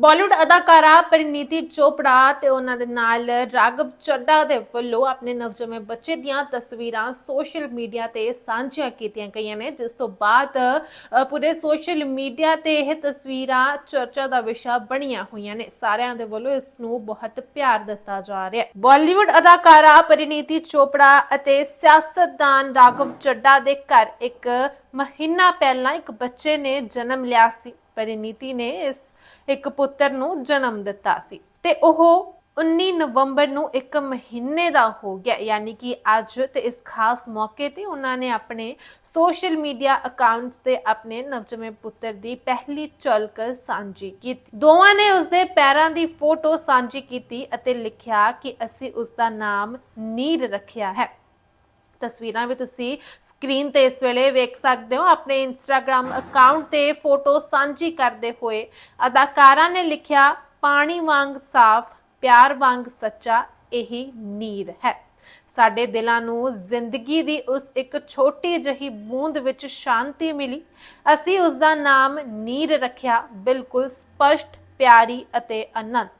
ਬਾਲੀਵੁੱਡ ਅਦਾਕਾਰਾ ਪਰਿਨੀਤੀ ਚੋਪੜਾ ਤੇ ਉਹਨਾਂ ਦੇ ਨਾਲ ਰਾਘਵ ਚੱਡਾ ਦੇ ਵੱਲੋਂ ਆਪਣੇ ਨਵਜੰਮੇ ਬੱਚੇ ਦੀਆਂ ਤਸਵੀਰਾਂ ਸੋਸ਼ਲ ਮੀਡੀਆ ਤੇ ਸਾਂਝੀਆਂ ਕੀਤੀਆਂ ਗਈਆਂ ਨੇ, ਜਿਸ ਤੋਂ ਬਾਅਦ ਪੂਰੇ ਸੋਸ਼ਲ ਮੀਡੀਆ ਤੇ ਇਹ ਤਸਵੀਰਾਂ ਚਰਚਾ ਦਾ ਵਿਸ਼ਾ ਬਣੀਆਂ ਹੋਈਆਂ ਨੇ। ਸਾਰਿਆਂ ਦੇ ਵੱਲੋਂ ਇਸ ਨੂੰ ਬਹੁਤ ਪਿਆਰ ਦਿੱਤਾ ਜਾ ਰਿਹਾ ਹੈ। ਬਾਲੀਵੁੱਡ ਅਦਾਕਾਰਾ ਪਰਿਨੀਤੀ ਚੋਪੜਾ ਅਤੇ ਸਿਆਸਤਦਾਨ ਰਾਘਵ ਚੱਡਾ ਦੇ ਘਰ ਇੱਕ ਮਹੀਨਾ ਪਹਿਲਾਂ ਇੱਕ ਬੱਚੇ ਨੇ ਜਨਮ ਲਿਆ ਸੀ। ਪਰਿਨੀਤੀ ਨੇ ਇਸ ਇੱਕ ਪੁੱਤਰ ਨੂੰ ਜਨਮ ਦਿੱਤਾ ਸੀ। ਤੇ ਉਹ 19 ਨਵੰਬਰ ਨੂੰ ਇੱਕ ਮਹੀਨੇ ਦਾ ਹੋ ਗਿਆ, ਯਾਨੀ ਕਿ ਅੱਜ ਤੇ ਇਸ ਖਾਸ ਮੌਕੇ ਤੇ ਉਹਨਾਂ ਨੇ ਆਪਣੇ ਸੋਸ਼ਲ ਮੀਡੀਆ ਅਕਾਊਂਟਸ ਤੇ ਆਪਣੇ ਨਵਜੰਮੇ ਪੁੱਤਰ ਦੀ ਪਹਿਲੀ ਝਲਕ ਸਾਂਝੀ ਕੀਤੀ, ਦੋਵਾਂ ਨੇ ਉਸਦੇ ਪੈਰਾਂ ਦੀ ਫੋਟੋ ਸਾਂਝੀ ਕੀਤੀ ਅਤੇ ਲਿਖਿਆ ਕਿ ਅਸੀਂ ਉਸ ਦਾ ਨਾਮ ਨੀਰ ਰੱਖਿਆ ਹੈ। ਤਸਵੀਰਾਂ ਵੀ ਤੁਸੀਂ ਸਕਰੀਨ ਤੇ ਇਸ ਵੇਲੇ ਵੇਖ ਸਕਦੇ ਹੋ ਆਪਣੇ ਇੰਸਟਾਗ੍ਰam ਅਕਾਊਂਟ ਤੇ ਫੋਟੋ ਸਾਂਝੀ ਕਰਦੇ ਹੋਏ ਅਦਾਕਾਰਾ ਨੇ ਲਿਖਿਆ, ਪਾਣੀ ਵਾਂਗ ਸਾਫ਼, ਪਿਆਰ ਵਾਂਗ ਸੱਚਾ, ਇਹੀ ਨੀਰ ਹੈ। ਸਾਡੇ ਦਿਲਾਂ ਨੂੰ ਜ਼ਿੰਦਗੀ ਦੀ ਉਸ ਇੱਕ ਛੋਟੀ ਜਿਹੀ ਬੂੰਦ ਵਿੱਚ ਸ਼ਾਂਤੀ ਮਿਲੀ। ਅਸੀਂ ਉਸ ਦਾ ਨਾਮ ਨੀਰ ਰੱਖਿਆ, ਬਿਲਕੁਲ ਸਪਸ਼ਟ, ਪਿਆਰੀ ਅਤੇ ਅਨੰਤ।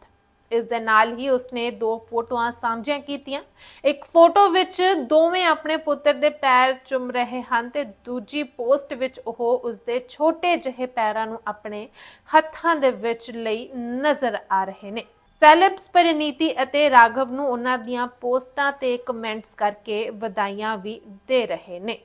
ਇਸ ਦੇ ਨਾਲ ਹੀ ਉਸਨੇ ਦੋ ਫੋਟੋਆਂ ਸਾਂਝੀਆਂ ਕੀਤੀਆਂ। ਇੱਕ ਫੋਟੋ ਵਿੱਚ ਦੋਵੇਂ ਆਪਣੇ ਪੁੱਤਰ ਦੇ ਪੈਰ ਚੁੰਮ ਰਹੇ ਹਨ ਤੇ ਦੂਜੀ ਪੋਸਟ ਵਿੱਚ ਉਹ ਉਸਦੇ ਛੋਟੇ ਜਿਹੇ ਪੈਰਾਂ ਨੂੰ ਆਪਣੇ ਹੱਥਾਂ ਦੇ ਵਿੱਚ ਲਈ ਨਜ਼ਰ ਆ ਰਹੇ ਨੇ। ਸੈਲਬਸ ਪਰਿਨੀਤੀ ਅਤੇ ਰਾਘਵ ਨੂੰ ਉਹਨਾਂ ਦੀਆਂ ਪੋਸਟਾਂ ਤੇ ਕਮੈਂਟਸ ਕਰਕੇ ਵਧਾਈਆਂ ਵੀ ਦੇ ਰਹੇ ਨੇ।